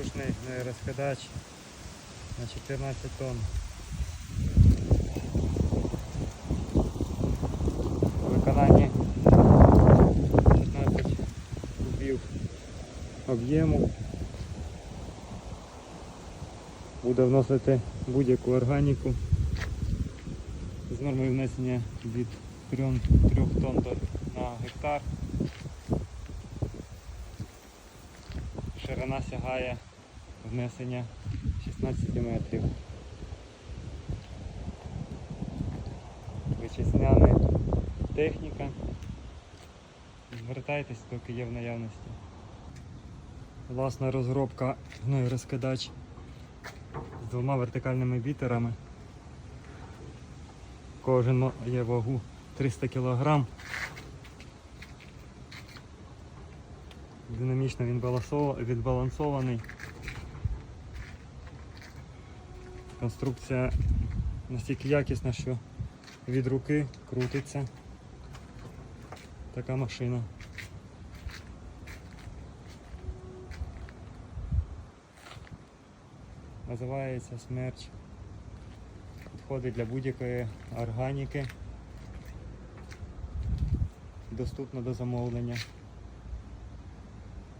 Двохрушний розкидач на 14 тонн. В виконанні 16 кубів об'єму. Буде вносити будь-яку органіку з нормою внесення від 3, 3 тонн на гектар. Ширина сягає внесення 16 метрів. Вичисняна техніка. Звертайтесь, доки є в наявності. Власна розробка гною розкидач з двома вертикальними бітерами. Кожен має вагу 300 кг. Динамічно він відбалансований. Конструкція настільки якісна, що від руки крутиться така машина. Називається смерч. Підходить для будь-якої органіки. Доступно до замовлення.